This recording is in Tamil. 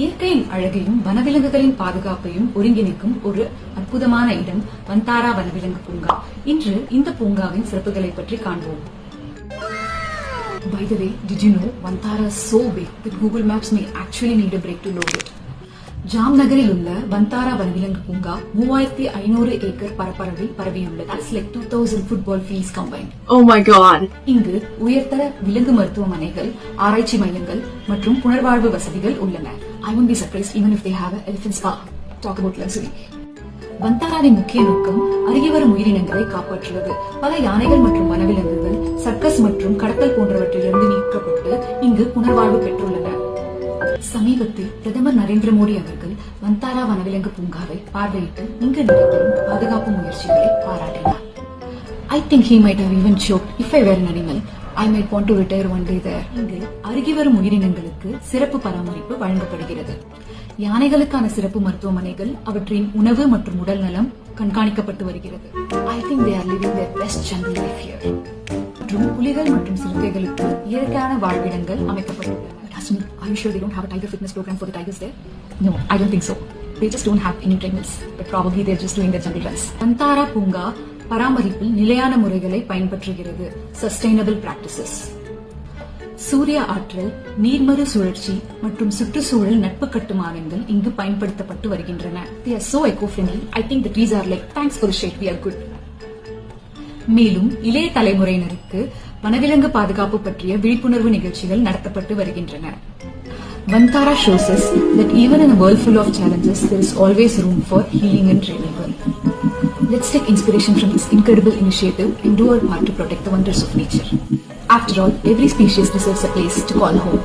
இயற்கையின் அழகையும் வனவிலங்குகளின் பாதுகாப்பையும் ஒருங்கிணைக்கும் ஒரு அற்புதமான இடம் வந்தாரா வனவிலங்கு பூங்கா இன்று இந்த பூங்காவின் சிறப்புகளை பற்றி காண்போம் By the way, did you know Vantara is so big that Google Maps may actually need a break to load it? ஜாம் நகரில் உள்ள வந்தாரா வனவிலங்கு பூங்கா மூவாயிரத்தி ஐநூறு ஏக்கர் பரப்பளவில் பரவியுள்ளது That's like 2000 football fields combined. Oh. இங்கு உயர்தர விலங்கு மருத்துவமனைகள் ஆராய்ச்சி மையங்கள் மற்றும் புனர்வாழ்வு வசதிகள் உள்ளன I won't be surprised even if they have an elephant spa. Talk about luxury. வந்தாராவின் முக்கிய நோக்கம் அருகே வரும் உயிரினங்களை காப்பாற்றுவது பல யானைகள் மற்றும் வனவிலங்குகள் சர்க்கஸ் மற்றும் கடத்தல் போன்றவற்றிலிருந்து மீட்கப்பட்டு இங்கு புனர்வாழ்வு பெற்றுள்ளன சமீபத்தில் பிரதமர் நரேந்திர மோடி அவர்கள் வந்தாரா வனவிலங்கு பூங்காவை பார்வையிட்டு இங்கு நடைபெறும் பாதுகாப்பு முயற்சிகளை பாராட்டினார் I think he might have even shock if I were an I might want to retire one day there. இங்கு அருகி வரும் உயிரினங்களுக்கு சிறப்பு பராமரிப்பு வழங்கப்படுகிறது யானைகளுக்கான சிறப்பு மருத்துவமனைகள் அவற்றின் உணவு மற்றும் உடல் நலம் கண்காணிக்கப்பட்டு வருகிறது I think they are living their best jungle life here. மற்றும் புலிகள் மற்றும் சிறுத்தைகளுக்கு இயற்கையான வாழ்விடங்கள் அமைக்கப்பட்டுள்ளன are you sure they don't have a tiger fitness program for the tigers there? No, I don't think so. They just don't have any trainers, but probably they're just doing their jungle runs. பராமரிப்பில் நிலையான முறைகளை பயன்பற்றுகிறது. சஸ்டைனபிள் பிராக்டிசஸ் சூரிய ஆற்றல் நீர்மறு சுழற்சி மற்றும் சுற்றுச்சூழல் நட்பு கட்டுமானங்கள் இங்கு பயன்படுத்தப்பட்டு வருகின்றன. The are so eco-friendly. I think the trees are like thanks for the shade மேலும் இளைய தலைமுறையினருக்கு வனவிலங்கு பாதுகாப்பு பற்றிய விழிப்புணர்வு நிகழ்ச்சிகள் நடத்தப்பட்டு வருகின்றன. Vantara shows us that even in a world full of challenges, there is always room for healing and renewal. Let's take inspiration from this incredible initiative and do our part to protect the wonders of nature. After all, every species deserves a place to call home.